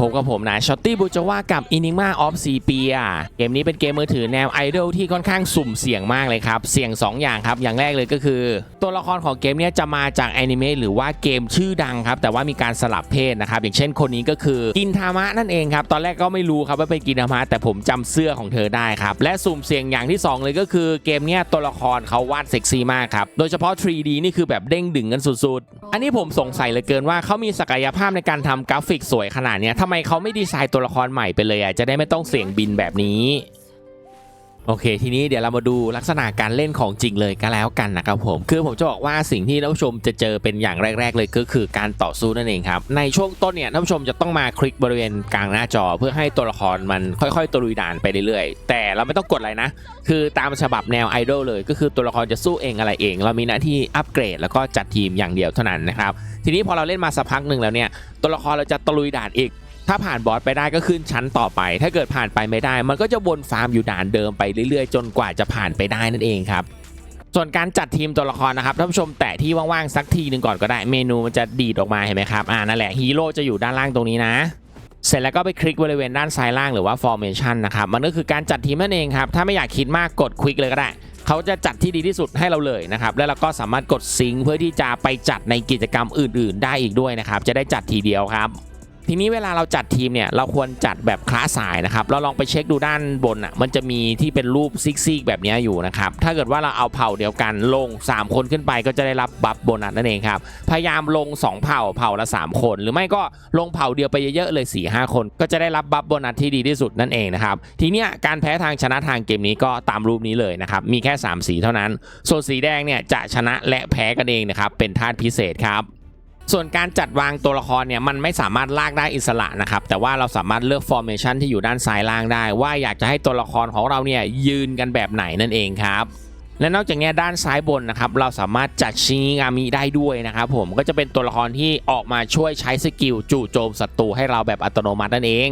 พบกับผมนะช็อตตี้บูจว่ากับ Enigma of s e p i a เกมนี้เป็นเกมมือถือแนวไอดอลที่ค่อนข้างสุ่มเสี่ยงมากเลยครับ เสี่ยง 2 อย่างครับ อย่างแรกเลยก็คือ ตัวละครของเกมนี้จะมาจากแอนิเมะหรือว่าเกมชื่อดังครับ แต่ว่ามีการสลับเพศนะครับ อย่างเช่นคนนี้ก็คือกินทามะนั่นเองครับ ตอนแรกก็ไม่รู้ครับว่าเป็นกินทามะแต่ผมจำเสื้อของเธอได้ครับ และสุ่มเสี่ยงอย่างที่ 2 เลยก็คือเกมนี้ตัวละครเขาวาดเซ็กซี่มากครับ โดยเฉพาะ 3D นี่คือแบบเด้งดึงกันสุดๆ อันนี้ผมสงสัยเหลือเกินว่าเขามีศักยภาพในการทำกราฟิกสวยขนาดเนี้ยทำไมเขาไม่ดีไซน์ตัวละครใหม่ไปเลยอะจะได้ไม่ต้องเสี่ยงบินแบบนี้ โอเค ทีนี้เดี๋ยวเรามาดูลักษณะการเล่นของจริงเลยก็แล้วกันนะครับผม คือผมจะบอกว่าสิ่งที่ท่านผู้ชมจะเจอเป็นอย่างแรก ๆ เลยก็คือการต่อสู้นั่นเองครับ ในช่วงต้นเนี่ยท่านผู้ชมจะต้องมาคลิกบริเวณกลางหน้าจอ เพื่อให้ตัวละครมันค่อยๆตลุยด่านไปเรื่อยๆ แต่เราไม่ต้องกดอะไรนะ คือตามฉบับแนวไอดอลเลย ก็คือตัวละครจะสู้เองอะไรเอง เรามีหน้าที่อัปเกรด แล้วก็จัดทีมอย่างเดียวเท่านั้นนะครับทีนี้พอเราเล่นมาสักพักหนึ่งแล้วเนี่ยตัวละครเราจะตะลุยด่านอีก ถ้าผ่านบอสไปได้ก็ขึ้นชั้นต่อไป ถ้าเกิดผ่านไปไม่ได้ มันก็จะวนฟาร์มอยู่ด่านเดิมไปเรื่อยๆ จนกว่าจะผ่านไปได้นั่นเองครับส่วนการจัดทีมตัวละครนะครับท่านผู้ชมแตะที่ว่างๆสักทีหนึ่งก่อนก็ได้เมนูมันจะดีดออกมาเห็นไหมครับอ่านั่นแหละฮีโร่จะอยู่ด้านล่างตรงนี้นะ เสร็จแล้วก็ไปคลิกบริเวณด้านซ้ายล่างหรือว่า formation นะครับมันก็คือการจัดทีมนั่นเองครับถ้าไม่อยากคิดมากกดคลิกเลยก็ได้เขาจะจัดที่ดีที่สุดให้เราเลยนะครับแล้วเราก็สามารถกดซิงเพื่อที่จะไปจัดในกิจกรรมอื่น ๆ ได้อีกด้วยนะครับจะได้จัดทีเดียวครับ ทีนี้เวลาเราจัดทีมเนี่ยเราควรจัดแบบคลาสสายนะครับเราลองไปเช็คดูด้านบนอะมันจะมีที่เป็นรูปซิกซิกแบบนี้อยู่นะครับถ้าเกิดว่าเราเอาเผ่าเดียวกันลง 3 คนขึ้นไปก็จะได้รับบัฟโบนัสนั่นเองครับพยายามลง 2 เผ่าเผ่าละ 3 คน หรือไม่ก็ลงเผ่าเดียวไปเยอะๆเลย 4 5 คน ก็จะได้รับบัฟโบนัสที่ดีที่สุดนั่นเองนะครับทีเนี้ยการแพ้ทางชนะทางเกมนี้ก็ตามรูปนี้เลยนะครับมีแค่ 3 สีเท่านั้น ส่วนสีแดงเนี่ยจะชนะและแพ้กันเองนะครับเป็นธาตุพิเศษครับ ส่วนการจัดวางตัวละครเนี่ยมันไม่สามารถลากได้อิสระนะครับแต่ว่าเราสามารถเลือกฟอร์เมชันที่อยู่ด้านซ้ายล่างได้ ว่าอยากจะให้ตัวละครของเราเนี่ยยืนกันแบบไหนนั่นเองครับและนอกจากนี้ด้านซ้ายบนนะครับเราสามารถจัดชิงิงามิได้ด้วยนะครับผมก็จะเป็นตัวละครที่ออกมาช่วยใช้สกิลจู่โจมศัตรูให้เราแบบอัตโนมัตินั่นเอง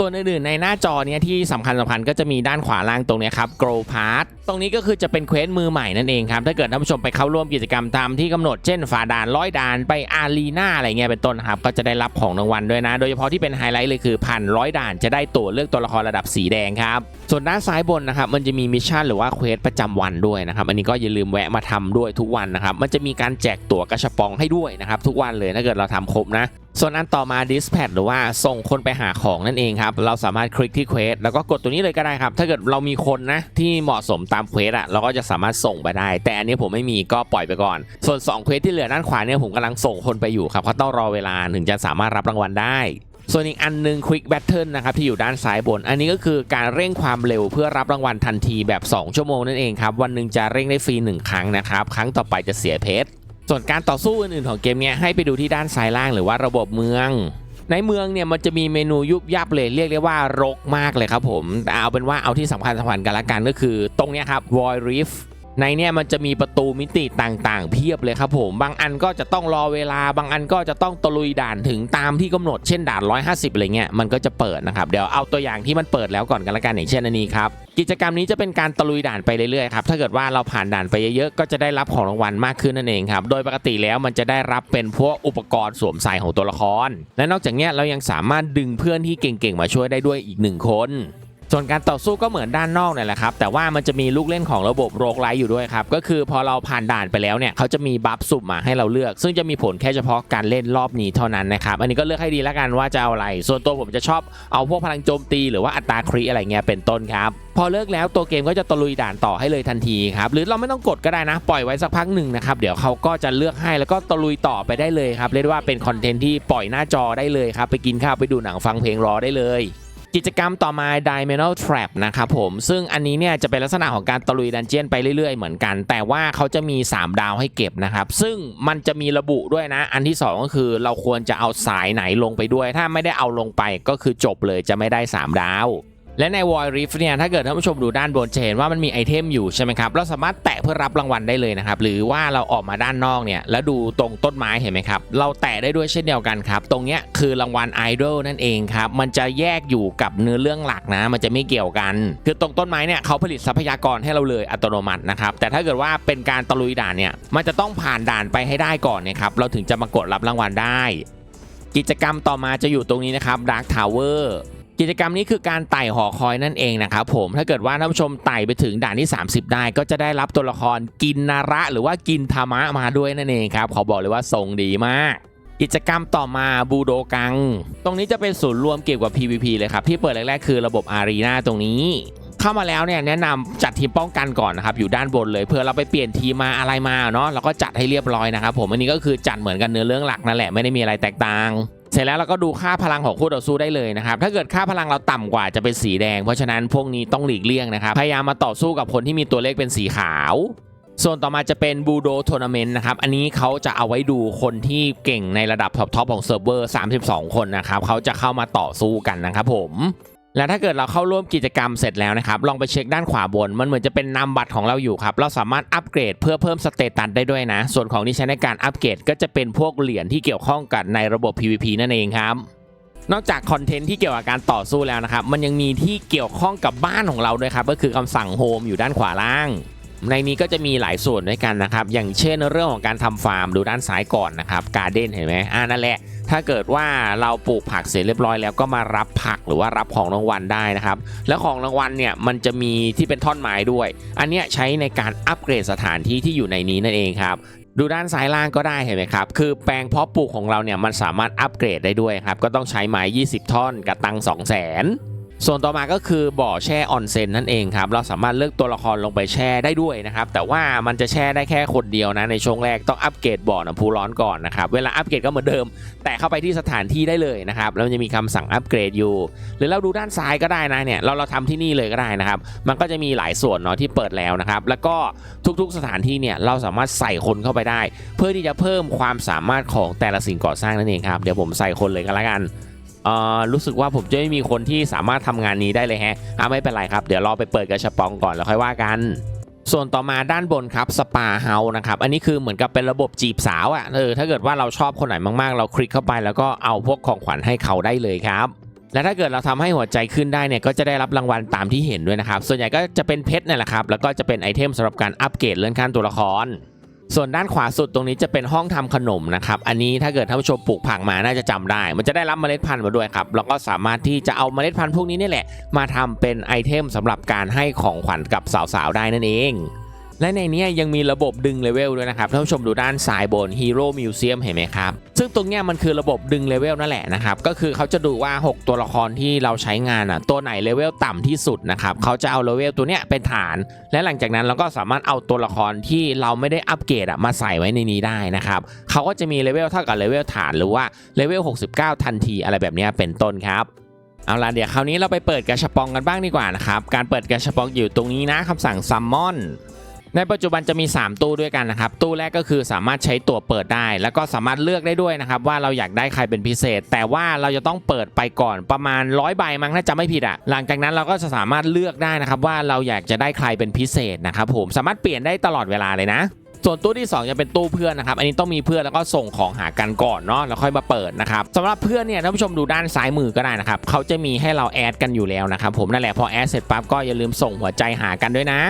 ส่วนอื่นๆในหน้าจอเนี้ยที่สำคัญสำคัญก็จะมีด้านขวาล่างตรงนี้ครับ grow part ตรงนี้ก็คือจะเป็นเควสมือใหม่นั่นเองครับ ถ้าเกิดท่านผู้ชมไปเข้าร่วมกิจกรรมตามที่กำหนดเช่นฝ่าด่านร้อยด่านไปอารีนาอะไรเงี้ยเป็นต้นครับ ก็จะได้รับของรางวัลด้วยนะ โดยเฉพาะที่เป็นไฮไลท์เลยคือผ่านร้อยด่านจะได้ตั๋วเลือกตัวละครระดับสีแดงครับส่วนด้านซ้ายบนนะครับมันจะมีมิชชั่นหรือว่าเควสประจำวันด้วยนะครับอันนี้ก็อย่าลืมแวะมาทำด้วยทุกวันนะครับมันจะมีการแจกตั๋วกระชับปองให้ด้วยนะครับทุกวันเลยถ้าเกิดเราทำครบนะส่วนอันต่อมา dispatch หรือว่าส่งคนไปหาของนั่นเองครับ เราสามารถคลิกที่เควสแล้วก็กดตัวนี้เลยก็ได้ครับ ถ้าเกิดเรามีคนนะที่เหมาะสมตามเควสอะเราก็จะสามารถส่งไปได้ แต่อันนี้ผมไม่มีก็ปล่อยไปก่อน ส่วน2เควสที่เหลือด้านขวาเนี่ยผมกำลังส่งคนไปอยู่ครับเพราะต้องรอเวลาถึงจะสามารถรับรางวัลได้ส่วนอีกอันหนึง Quick Battle นะครับที่อยู่ด้านซ้ายบน อันนี้ก็คือการเร่งความเร็วเพื่อรับรางวัลทันทีแบบ 2 ชั่วโมงนั่นเองครับ วันหนึ่งจะเร่งได้ฟรี 1 ครั้งนะครับ ครั้งต่อไปจะเสียเพชร ส่วนการต่อสู้อื่นๆของเกมเนี้ยให้ไปดูที่ด้านซ้ายล่างหรือว่าระบบเมืองในเมืองเนี่ยมันจะมีเมนูยุบยับเลยเรียกได้ว่ารกมากเลยครับผมเอาเป็นว่าเอาที่สำคัญสำคัญกันละกันก็คือ ตรงเนี้ยครับ Void Rift ในเนี่ยมันจะมีประตูมิติต่างๆ เพียบเลยครับผม บางอันก็จะต้องรอเวลา บางอันก็จะต้องตะลุยด่านถึงตามที่กำหนด เช่นด่าน 150 อะไรเงี้ย มันก็จะเปิดนะครับ เดี๋ยวเอาตัวอย่างที่มันเปิดแล้วก่อนกันละกันอย่างเช่นอันนี้ครับ กิจกรรมนี้จะเป็นการตะลุยด่านไปเรื่อยๆครับ ถ้าเกิดว่าเราผ่านด่านไปเยอะๆ ก็จะได้รับของรางวัลมากขึ้นนั่นเองครับ โดยปกติแล้วมันจะได้รับเป็นพวกอุปกรณ์สวมใส่ของตัวละคร และนอกจากนี้เรายังสามารถดึงเพื่อนที่เก่งๆ มาช่วยได้ด้วยอีกหนึ่งคน ส่วนการต่อสู้ก็เหมือนด้านนอกนี่แหละครับ แต่ว่ามันจะมีลูกเล่นของระบบโรกไลท์อยู่ด้วยครับ ก็คือพอเราผ่านด่านไปแล้วเนี่ยเขาจะมีบัฟสุ่มมาให้เราเลือก ซึ่งจะมีผลแค่เฉพาะการเล่นรอบนี้เท่านั้นนะครับ อันนี้ก็เลือกให้ดีแล้วกันว่าจะเอาอะไร ส่วนตัวผมจะชอบเอาพวกพลังโจมตีหรือว่าอัตราคริอะไรเงี้ยเป็นต้นครับพอเลิกแล้วตัวเกมก็จะตะลุยด่านต่อให้เลยทันทีครับหรือเราไม่ต้องกดก็ได้นะ ปล่อยไว้สักพักหนึ่งนะครับเดี๋ยวเขาก็จะเลือกให้แล้วก็ตะลุยต่อไปได้เลยครับเรียกได้ว่าเป็นคอนเทนต์ที่ปล่อยหน้าจอได้เลยครับไปกินข้าวไปดูหนังฟังเพลงรอได้เลย กิจกรรมต่อมา Dimensional Trap นะครับผม ซึ่งอันนี้เนี่ยจะเป็นลักษณะของการตะลุยดันเจียนไปเรื่อยๆ เหมือนกัน แต่ว่าเขาจะมี 3 ดาวให้เก็บนะครับ ซึ่งมันจะมีระบุด้วยนะ อันที่ 2 ก็คือเราควรจะเอาสายไหนลงไปด้วย ถ้าไม่ได้เอาลงไปก็คือจบเลยจะไม่ได้ 3 ดาว และใน Void Rift เนี่ยถ้าเกิดท่านผู้ชมดูด้านบนจะเห็นว่ามันมีไอเทมอยู่ใช่ไหมครับเราสามารถแตะเพื่อรับรางวัลได้เลยนะครับหรือว่าเราออกมาด้านนอกเนี่ยแล้วดูตรงต้นไม้เห็นไหมครับเราแตะได้ด้วยเช่นเดียวกันครับตรงเนี้ยคือรางวัลไอดอลนั่นเองครับมันจะแยกอยู่กับเนื้อเรื่องหลักนะ มันจะไม่เกี่ยวกัน คือตรงต้นไม้เนี่ยเขาผลิตทรัพยากรให้เราเลยอัตโนมัตินะครับแต่ถ้าเกิดว่าเป็นการตะลุยด่านเนี่ยมันจะต้องผ่านด่านไปให้ได้ก่อนเนี่ยครับเราถึงจะมากดรับรางวัลได้กกิจกรรมต่อมาจะอยู่ตรงนี้นะครับ Dark Tower กิจกรรมนี้คือการไต่หอคอยนั่นเองนะครับผมถ้าเกิดว่าท่านผู้ชมไต่ไปถึงด่านที่ 30 ได้ ก็จะได้รับตัวละครกินนาระ หรือว่ากินธรรมะมาด้วยนั่นเองครับขอบอกเลยว่าทรงดีมากกิจกรรมต่อมาบูโดกัง ตรงนี้จะเป็นศูนย์รวมเกี่ยวกับ PVP เลยครับ ที่เปิดแรกๆคือระบบอารีนาตรงนี้ เข้ามาแล้วเนี่ยแนะนำจัดทีมป้องกันก่อนนะครับ อยู่ด้านบนเลยเพื่อเราไปเปลี่ยนทีมมาอะไรมาเนาะเราก็จัดให้เรียบร้อยนะครับผมอันนี้ก็คือจัดเหมือนกันเนื้อเรื่องหลักนั่นแหละไม่ได้มีอะไรแตกต่าง เสร็จแล้วเราก็ดูค่าพลังของคู่ต่อสู้ได้เลยนะครับ ถ้าเกิดค่าพลังเราต่ำกว่าจะเป็นสีแดง เพราะฉะนั้นพวกนี้ต้องหลีกเลี่ยงนะครับ พยายามมาต่อสู้กับคนที่มีตัวเลขเป็นสีขาว ส่วนต่อมาจะเป็นบูโดทัวร์นาเมนต์นะครับ อันนี้เขาจะเอาไว้ดูคนที่เก่งในระดับท็อปทอปของเซิร์ฟเวอร์ 32 คนนะครับเขาจะเข้ามาต่อสู้กันนะครับผม และถ้าเกิดเราเข้าร่วมกิจกรรมเสร็จแล้วนะครับ ลองไปเช็คด้านขวาบน มันเหมือนจะเป็นนามบัตรของเราอยู่ครับ เราสามารถอัปเกรดเพื่อเพิ่มสเตตัสได้ด้วยนะ ส่วนของที่ใช้ในการอัปเกรดก็จะเป็นพวกเหรียญที่เกี่ยวข้องกับในระบบ PVP นั่นเองครับนอกจากคอนเทนต์ที่เกี่ยวกับการต่อสู้แล้วนะครับ มันยังมีที่เกี่ยวข้องกับบ้านของเราด้วยครับ ก็คือคำสั่งโฮมอยู่ด้านขวาล่าง ในนี้ก็จะมีหลายส่วนด้วยกันนะครับ อย่างเช่นเรื่องของการทำฟาร์มดูด้านซ้ายก่อนนะครับ การ์เด้นเห็นไหมอ่านั่นแหละ ถ้าเกิดว่าเราปลูกผักเสร็จเรียบร้อยแล้วก็มารับผักหรือว่ารับของรางวัลได้นะครับ แล้วของรางวัลเนี่ยมันจะมีที่เป็นท่อนไม้ด้วย อันเนี้ยใช้ในการอัปเกรดสถานที่ที่อยู่ในนี้นั่นเองครับดูด้านซ้ายล่างก็ได้เห็นไหมครับ คือแปลงเพาะปลูกของเราเนี่ยมันสามารถอัปเกรดได้ด้วยครับ ก็ต้องใช้ไม้ 20 ท่อนกับตัง 2 0 0 0 0 ส่วนต่อมาก็คือบ่อแช่ออนเซ็นนั่นเองครับเราสามารถเลือกตัวละครลงไปแช่ได้ด้วยนะครับแต่ว่ามันจะแช่ได้แค่คนเดียวนะในช่วงแรกต้องอัปเกรดบ่อน้ำพุร้อนก่อนนะครับเวลาอัปเกรดก็เหมือนเดิม แต่เข้าไปที่สถานที่ได้เลยนะครับแล้วมันจะมีคำสั่งอัปเกรดอยู่ หรือเราดูด้านซ้ายก็ได้นะเนี่ยเราเราทำที่นี่เลยก็ได้นะครับมันก็จะมีหลายส่วนเนาะที่เปิดแล้วนะครับแล้วก็ทุกๆสถานที่เนี่ยเราสามารถใส่คนเข้าไปได้ เพื่อที่จะเพิ่มความสามารถของแต่ละสิ่งก่อสร้างนั่นเองครับเดี๋ยวผมใส่คนเลยก็แล้วกัน เอ่อรู้สึกว่าผมจะไม่มีคนที่สามารถทำงานนี้ได้เลยแฮะอะไม่เป็นไรครับ เดี๋ยวรอไปเปิดกระชับปองก่อนแล้วค่อยว่ากัน ส่วนต่อมาด้านบนครับสปาเฮานะครับ อันนี้คือเหมือนกับเป็นระบบจีบสาวอะ่ะ เออ ถ้าเกิดว่าเราชอบคนไหนมากๆ เราคลิกเข้าไปแล้วก็เอาพวกของขวัญให้เขาได้เลยครับ และถ้าเกิดเราทำให้หัวใจขึ้นได้เนี่ยก็จะได้รับรางวัลตามที่เห็นด้วยนะครับ ส่วนใหญ่ก็จะเป็นเพชรนี่แหละครับ แล้วก็จะเป็นไอเทมสำหรับการอัปเกรดเลื่อนขั้นตัวละคร ส่วนด้านขวาสุดตรงนี้จะเป็นห้องทำขนมนะครับ อันนี้ถ้าเกิดท่านผู้ชมปลูกผักมาน่าจะจำได้ มันจะได้รับเมล็ดพันธุ์มาด้วยครับ แล้วก็สามารถที่จะเอาเมล็ดพันธุ์พวกนี้นี่แหละ มาทำเป็นไอเทมสำหรับการให้ของขวัญกับสาวๆได้นั่นเอง และในนี้ยังมีระบบดึงเลเวลด้วยนะครับท่านผู้ชมดูด้านซ้ายบน Hero Museum เห็นไหมครับ ซึ่งตรงนี้มันคือระบบดึงเลเวลนั่นแหละนะครับ ก็คือเขาจะดูว่า 6 ตัวละครที่เราใช้งานอะตัวไหนเลเวลต่ำที่สุดนะครับเขาจะเอาเลเวลตัวเนี้ยเป็นฐาน และหลังจากนั้นเราก็สามารถเอาตัวละครที่เราไม่ได้อัปเกรดอะมาใส่ไว้ในนี้ได้นะครับเขาก็จะมีเลเวลเท่ากับเลเวลฐานหรือว่าเลเวล69 ทันทีอะไรแบบนี้เป็นต้นครับเอาล่ะเดี๋ยวคราวนี้เราไปเปิดกระชับปองกันบ้างดีกว่านะครับการเปิดกระชับปองอยู่ตรงนี้นะคำสั่งซัมมอน ในปัจจุบันจะมี 3 ตู้ด้วยกันนะครับ ตู้แรกก็คือสามารถใช้ตัวเปิดได้ แล้วก็สามารถเลือกได้ด้วยนะครับ ว่าเราอยากได้ใครเป็นพิเศษ แต่ว่าเราจะต้องเปิดไปก่อนประมาณร้อยใบมั้งถ้าจำไม่ผิดอะหลังจากนั้นเราก็จะสามารถเลือกได้นะครับว่าเราอยากจะได้ใครเป็นพิเศษนะครับผมสามารถเปลี่ยนได้ตลอดเวลาเลยนะส่วนตู้ที่2จะเป็นตู้เพื่อนนะครับ อันนี้ต้องมีเพื่อนแล้วก็ส่งของหากันก่อนเนาะแล้วค่อยมาเปิดนะครับสำหรับเพื่อนเนี่ยท่านผู้ชมดูด้านซ้ายมือก็ได้นะครับเขาจะมีให้เราแอดกันอยู่แล้วนะครับผมนั่นแหละพอแอดเสร็จปั๊บก็อย่าลืมส่งหัวใจหากันด้วยนะ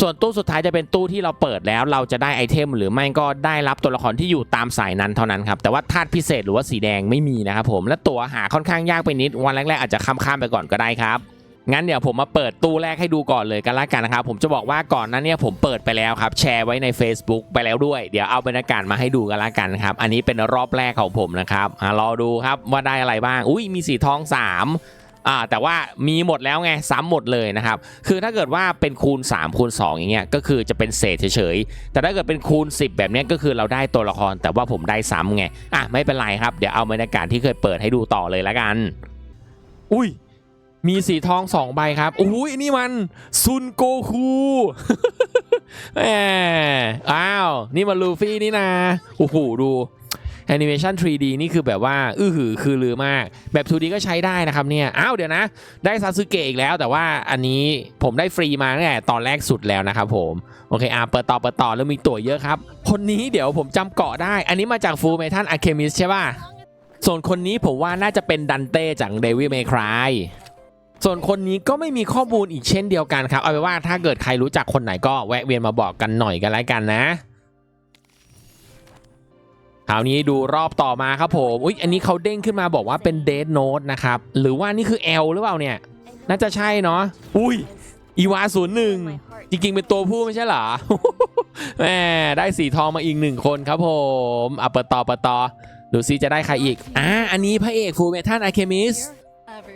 ส่วนตู้สุดท้ายจะเป็นตู้ที่เราเปิดแล้วเราจะได้ไอเทมหรือไม่ก็ได้รับตัวละครที่อยู่ตามสายนั้นเท่านั้นครับ แต่ว่าธาตุพิเศษหรือว่าสีแดงไม่มีนะครับผมและตัวหาค่อนข้างยากไปนิดวันแรกๆอาจจะข้ามๆไปก่อนก็ได้ครับงั้นเดี๋ยวผมมาเปิดตู้แรกให้ดูก่อนเลยกันละกันนะครับผมจะบอกว่าก่อนนั้นเนี่ยผมเปิดไปแล้วครับ แชร์ไว้ใน Facebook ไปแล้วด้วย เดี๋ยวเอาบรรยากาศมาให้ดูกันละกันครับ อันนี้เป็นรอบแรกของผมนะครับรอดูครับว่าได้อะไรบ้าง อุ้ยมีสีทอง 3 อ่าแต่ว่ามีหมดแล้วไงซ้ำหมดเลยนะครับ คือถ้าเกิดว่าเป็นคูณ 3 คูณ 2 อย่างเงี้ยก็คือจะเป็นเศษเฉยๆ แต่ถ้าเกิดเป็นคูณ 10 แบบเนี้ยก็คือเราได้ตัวละครแต่ว่าผมได้ซ้ำไงอะไม่เป็นไรครับ เดี๋ยวเอาบรรยากาศที่เคยเปิดให้ดูต่อเลยละกัน อุ้ยมีสีทองสองใบครับ อุ้ยนี่มันซุนโกคูแหมอ้าว นี่มันลูฟี่นี่นะโอ้โหดู แอนิเมชัน 3D นี่คือแบบว่า อื้อหือคือลือมาก แบบ 2D ก็ใช้ได้นะครับเนี่ย อ้าวเดี๋ยวนะ ได้ซาสึเกะอีกแล้ว แต่ว่าอันนี้ผมได้ฟรีมาตั้งแต่ตอนแรกสุดแล้วนะครับผม โอเค อะเปิดต่อ เปิดต่อ แล้วมีตั๋วเยอะครับ คนนี้เดี๋ยวผมจำเกาะได้ อันนี้มาจากฟูเมทันอะเคมิสใช่ป่ะ ส่วนคนนี้ผมว่าน่าจะเป็นดันเต้จากเดวิ l เมครายส่วนคนนี้ก็ไม่มีข้อมูลอีกเช่นเดียวกันครับ เอาเป็นว่าถ้าเกิดใครรู้จักคนไหนก็แวะเวียนมาบอกกันหน่อยกันแล้วกันนะ ราวนี้ดูรอบต่อมาครับผมอุ๊ยอันนี้เขาเด้งขึ้นมาบอกว่าเป็นเดทโนตนะครับ หรือว่านี่คือ L หรือเปล่าเนี่ย น่าจะใช่เนาะอุ้ยอีวาศูนย์หนึ่งจริง ๆ เป็นตัวผู้ไม่ใช่หรอแหมได้สีทองมาอีกหนึ่งคนครับผมอะเปิดต่อเปิดต่อดูซิจะได้ใครอีกอ่าอันนี้พระเอกฟูเมทัลอะเคมิส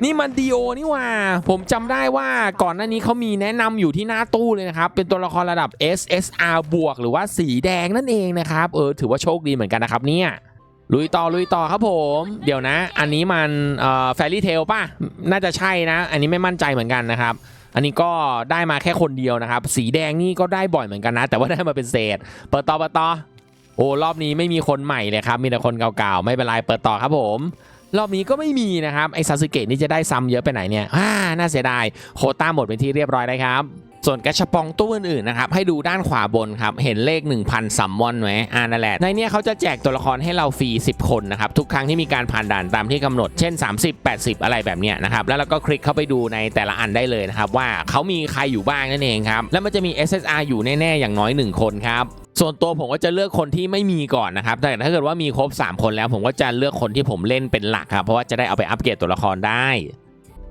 นี่มันดีโอนี่ว่า ผมจำได้ว่าก่อนหน้านี้เขามีแนะนำอยู่ที่หน้าตู้เลยนะครับ เป็นตัวละครระดับ SSR บวกหรือว่าสีแดงนั่นเองนะครับ เออ ถือว่าโชคดีเหมือนกันนะครับเนี่ยลุยต่อลุยต่อครับผม เดี๋ยวนะ อันนี้มันแฟรี่เทลป่ะ น่าจะใช่นะ อันนี้ไม่มั่นใจเหมือนกันนะครับ อันนี้ก็ได้มาแค่คนเดียวนะครับ สีแดงนี่ก็ได้บ่อยเหมือนกันนะ แต่ว่าได้มาเป็นเศษ เปิดต่อเปิดต่อโอ้รอบนี้ไม่มีคนใหม่เลยครับ มีแต่คนเก่าๆ ไม่เป็นไรเปิดต่อครับผม รอบนี้ก็ไม่มีนะครับไอซาสึเกะนี่จะได้ซ้ำเยอะไปไหนเนี่ยอ่าน่าเสียดายโคต้าหมดเป็นที่เรียบร้อยแล้วครับส่วนกระชปองตู้อื่นๆนะครับให้ดูด้านขวาบนครับเห็นเลข 1,000ซัมมอนไหมอ่านั่นแหละในเนี้ยเขาจะแจกตัวละครให้เราฟรี 10 คนนะครับทุกครั้งที่มีการผ่านด่านตามที่กำหนดเช่น 30 80 อะไรแบบเนี้ยนะครับแล้วเราก็คลิกเข้าไปดูในแต่ละอันได้เลยนะครับว่าเขามีใครอยู่บ้างนั่นเองครับแล้วมันจะมี SSR อยู่แน่ๆอย่างน้อย 1 คนครับ ส่วนตัวผมก็จะเลือกคนที่ไม่มีก่อนนะครับ แต่ถ้าเกิดว่ามีครบ 3 คนแล้วผมก็จะเลือกคนที่ผมเล่นเป็นหลักครับ เพราะว่าจะได้เอาไปอัปเกรดตัวละครได้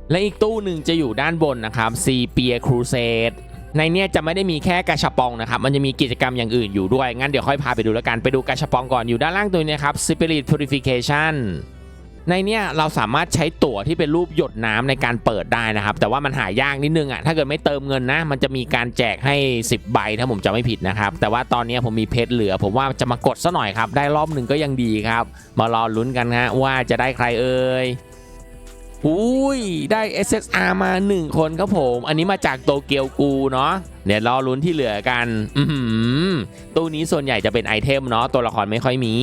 และอีกตู้หนึ่งจะอยู่ด้านบนนะครับซีเปียครูเซดในเนี้ยจะไม่ได้มีแค่กาชาปองนะครับ มันจะมีกิจกรรมอย่างอื่นอยู่ด้วย งั้นเดี๋ยวค่อยพาไปดูแล้วกัน ไปดูกาชาปองก่อนอยู่ด้านล่างตัวนี้ครับ Spirit Purification ในเนี้ยเราสามารถใช้ตั๋วที่เป็นรูปหยดน้ำในการเปิดได้นะครับ แต่ว่ามันหายากนิดนึงอะถ้าเกิดไม่เติมเงินนะ มันจะมีการแจกให้ 10 ใบถ้าผมจำไม่ผิดนะครับ แต่ว่าตอนเนี้ยผมมีเพชรเหลือ ผมว่าจะมากดซะหน่อยครับ ได้รอบหนึ่งก็ยังดีครับ มารอลุ้นกันฮะว่าจะได้ใครเอ่ยอุ้ยได้ SSR มา 1 คนครับผม อันนี้มาจากโตเกียวกูเนาะเดี๋ยวรอลุ้นที่เหลือกัน อืตู้นี้ส่วนใหญ่จะเป็นไอเทมเนาะตัวละครไม่ค่อยมี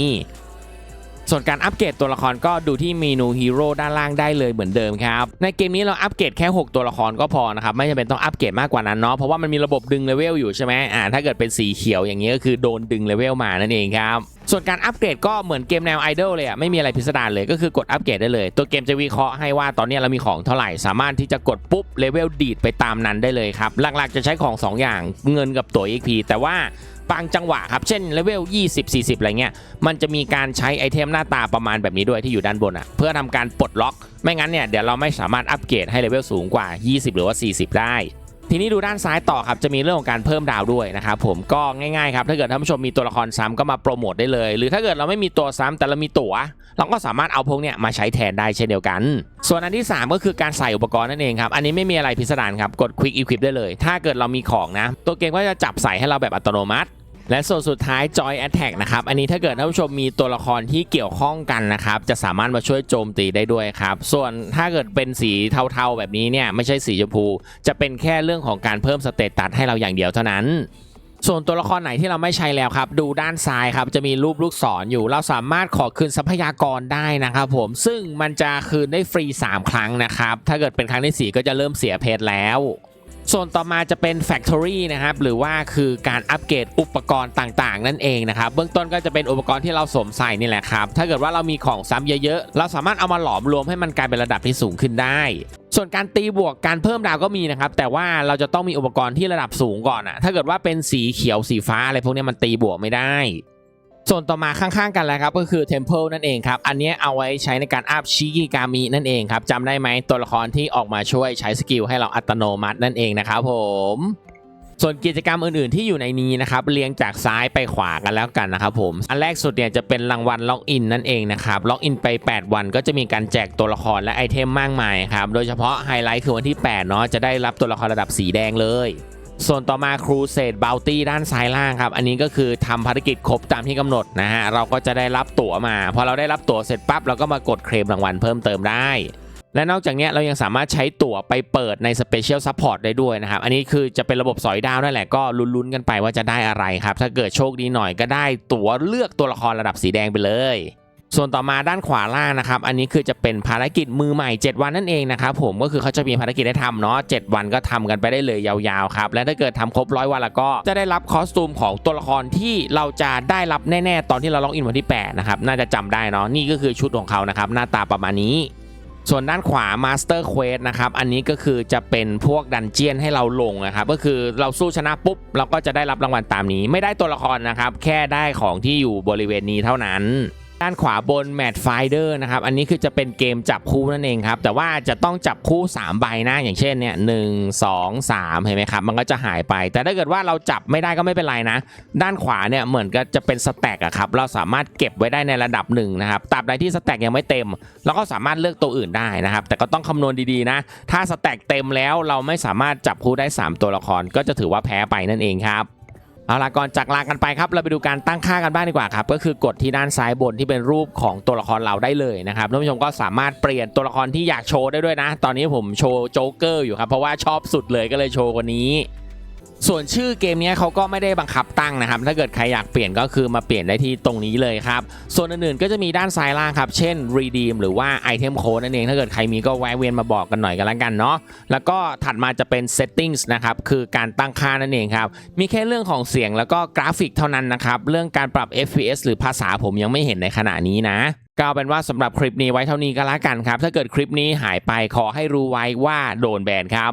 ส่วนการอัปเกรดตัวละครก็ดูที่เมนูฮีโร่ด้านล่างได้เลยเหมือนเดิมครับในเกมนี้เราอัปเกรดแค่ 6 ตัวละครก็พอนะครับไม่จำเป็นต้องอัปเกรดมากกว่านั้นเนาะเพราะว่ามันมีระบบดึงเลเวลอยู่ใช่ไหมอ่าถ้าเกิดเป็นสีเขียวอย่างนี้ก็คือโดนดึงเลเวลมานั่นเองครับส่วนการอัปเกรดก็เหมือนเกมแนวไอดอลเลยอะไม่มีอะไรพิสดารเลยก็คือกดอัปเกรดได้เลย ตัวเกมจะวิเคราะห์ให้ว่าตอนนี้เรามีของเท่าไหร่ สามารถที่จะกดปุ๊บเลเวลดีดไปตามนั้นได้เลยครับหลักๆจะใช้ของ 2 อย่างเงินกับตัว XP แต่ว่าบางจังหวะครับเช่นเลเวล 20 40 อะไรเงี้ยมันจะมีการใช้ไอเทมหน้าตาประมาณแบบนี้ด้วยที่อยู่ด้านบนอะเพื่อทำการปลดล็อก ไม่งั้นเนี่ยเดี๋ยวเราไม่สามารถอัปเกรดให้เลเวลสูงกว่า 20 หรือว่า 40 ได้ ทีนี้ดูด้านซ้ายต่อครับจะมีเรื่องของการเพิ่มดาวด้วยนะครับผมก็ง่ายๆครับถ้าเกิดท่านผู้ชมมีตัวละครซ้ำก็มาโปรโมทได้เลย หรือถ้าเกิดเราไม่มีตัวซ้ำแต่เรามีตั๋ว เราก็สามารถเอาพวกเนี้ยมาใช้แทนได้เช่นเดียวกัน ส่วนอันที่ 3 ก็คือการใส่อุปกรณ์นั่นเองครับอันนี้ไม่มีอะไรพิสดารครับกด Quick Equip ได้เลย ถ้าเกิดเรามีของนะ ตัวเกมก็จะจับใส่ให้เราแบบอัตโนมัติ และส่วนสุดท้าย Joy Attack นะครับ อันนี้ถ้าเกิดท่านผู้ชมมีตัวละครที่เกี่ยวข้องกันนะครับ จะสามารถมาช่วยโจมตีได้ด้วยครับ ส่วนถ้าเกิดเป็นสีเทาๆแบบนี้เนี่ยไม่ใช่สีชมพู จะเป็นแค่เรื่องของการเพิ่มสเตตัสให้เราอย่างเดียวเท่านั้นส่วนตัวละครไหนที่เราไม่ใช้แล้วครับ ดูด้านซ้ายครับจะมีรูปลูกศรออยู่เราสามารถขอคืนทรัพยากรได้นะครับผมซึ่งมันจะคืนได้ฟรี 3 ครั้งนะครับ ถ้าเกิดเป็นครั้งที่สี่ก็จะเริ่มเสียเพชรแล้ว ส่วนต่อมาจะเป็น Factory นะครับหรือว่าคือการอัปเกรดอุปกรณ์ต่างๆ นั่นเองนะครับเบื้องต้นก็จะเป็นอุปกรณ์ที่เราสวมใส่นี่แหละครับถ้าเกิดว่าเรามีของซ้ำเยอะๆ เราสามารถเอามาหลอมรวมให้มันกลายเป็นระดับที่สูงขึ้นได้ ส่วนการตีบวกการเพิ่มดาวก็มีนะครับแต่ว่าเราจะต้องมีอุปกรณ์ที่ระดับสูงก่อนอะถ้าเกิดว่าเป็นสีเขียวสีฟ้าอะไรพวกนี้มันตีบวกไม่ได้ ส่วนต่อมาข้างๆกันแล้วครับก็คือ Temple นั่นเองครับ อันนี้เอาไว้ใช้ในการอัพชิกิกามินั่นเองครับจำได้ไหมตัวละครที่ออกมาช่วยใช้สกิลให้เราอัตโนมัตินั่นเองนะครับผมส่วนกิจกรรมอื่นๆที่อยู่ในนี้นะครับเรียงจากซ้ายไปขวากันแล้วกันนะครับผมอันแรกสุดเนี่ยจะเป็นรางวัลล็อกอินนั่นเองนะครับล็อกอินไป 8 วันก็จะมีการแจกตัวละครและไอเทมมากมายครับโดยเฉพาะไฮไลท์คือวันที่8เนาะจะได้รับตัวละครระดับสีแดงเลย ส่วนต่อมาครูเซดบ o ลตี้ด้านซ้ายล่างครับ อันนี้ก็คือทำภารกิจครบตามที่กำหนดนะฮะ เราก็จะได้รับตั๋วมา พอเราได้รับตั๋วเสร็จปั๊บเราก็มากดเคลมรางวัลเพิ่มเติมได้และนอกจากนี้เรายังสามารถใช้ตั๋วไปเปิดในสเปเชียลซัพพอร์ตได้ด้วยนะครับ อันนี้คือจะเป็นระบบสอยดาวนั่นแหละก็ลุ้นๆกันไปว่าจะได้อะไรครับ ถ้าเกิดโชคดีหน่อยก็ได้ตั๋วเลือกตัวละครระดับสีแดงไปเลย ส่วนต่อมาด้านขวาล่างนะครับ อันนี้คือจะเป็นภารกิจมือใหม่ 7 วันนั่นเองนะครับผมก็คือเขาจะมีภารกิจให้ทำเนาะ7วันก็ทำกันไปได้เลยยาวๆครับ และถ้าเกิดทำครบร้อยวันแล้วก็จะได้รับคอสตูมของตัวละครที่เราจะได้รับแน่ๆ ตอนที่เราล็อกอินวันที่8นะครับน่าจะจำได้เนาะนี่ก็คือชุดของเขานะครับหน้าตาประมาณนี้ส่วนด้านขวา Master Quest นะครับ อันนี้ก็คือจะเป็นพวกดันเจียนให้เราลงนะครับ ก็คือเราสู้ชนะปุ๊บ เราก็จะได้รับรางวัลตามนี้ ไม่ได้ตัวละครนะครับ แค่ได้ของที่อยู่บริเวณนี้เท่านั้น ด้านขวาบน Mad Finder นะครับอันนี้คือจะเป็นเกมจับคู่นั่นเองครับ แต่ว่าจะต้องจับคู่ 3 ใบนะ อย่างเช่นเนี่ยหนึ่งสองสามเห็นไหมครับมันก็จะหายไป แต่ถ้าเกิดว่าเราจับไม่ได้ก็ไม่เป็นไรนะ ด้านขวาเนี่ยเหมือนกับจะเป็นสแต็กอะครับเราสามารถเก็บไว้ได้ในระดับหนึ่งนะครับตราบใดที่สแต็กยังไม่เต็ม เราก็สามารถเลือกตัวอื่นได้นะครับ แต่ก็ต้องคำนวณดีๆนะ ถ้าสแต็กเต็มแล้วเราไม่สามารถจับคู่ได้ 3 ตัวละครก็จะถือว่าแพ้ไปนั่นเองครับ เอาละก่อนจากลากันไปครับ เราไปดูการตั้งค่ากันบ้างดีกว่าครับ ก็คือกดที่ด้านซ้ายบนที่เป็นรูปของตัวละครเราได้เลยนะครับท่านผู้ชมก็สามารถเปลี่ยนตัวละครที่อยากโชว์ได้ด้วยนะ ตอนนี้ผมโชว์โจ๊กเกอร์อยู่ครับ เพราะว่าชอบสุดเลยก็เลยโชว์คนนี้ ส่วนชื่อเกมนี้เขาก็ไม่ได้บังคับตั้งนะครับ ถ้าเกิดใครอยากเปลี่ยนก็คือมาเปลี่ยนได้ที่ตรงนี้เลยครับ ส่วนอื่นๆก็จะมีด้านซ้ายล่างครับ เช่น redeem หรือว่า item code นั่นเอง ถ้าเกิดใครมีก็แวะเวียนมาบอกกันหน่อยกันละกันเนาะ แล้วก็ถัดมาจะเป็น settings นะครับ คือการตั้งค่านั่นเองครับ มีแค่เรื่องของเสียงแล้วก็กราฟิกเท่านั้นนะครับ เรื่องการปรับ FPS หรือภาษาผมยังไม่เห็นในขณะนี้นะก็เอาเป็นว่าสำหรับคลิปนี้ไว้เท่านี้ก็แล้วกันครับ ถ้าเกิดคลิปนี้หายไปขอให้รู้ไว้ว่าโดนแบนครับ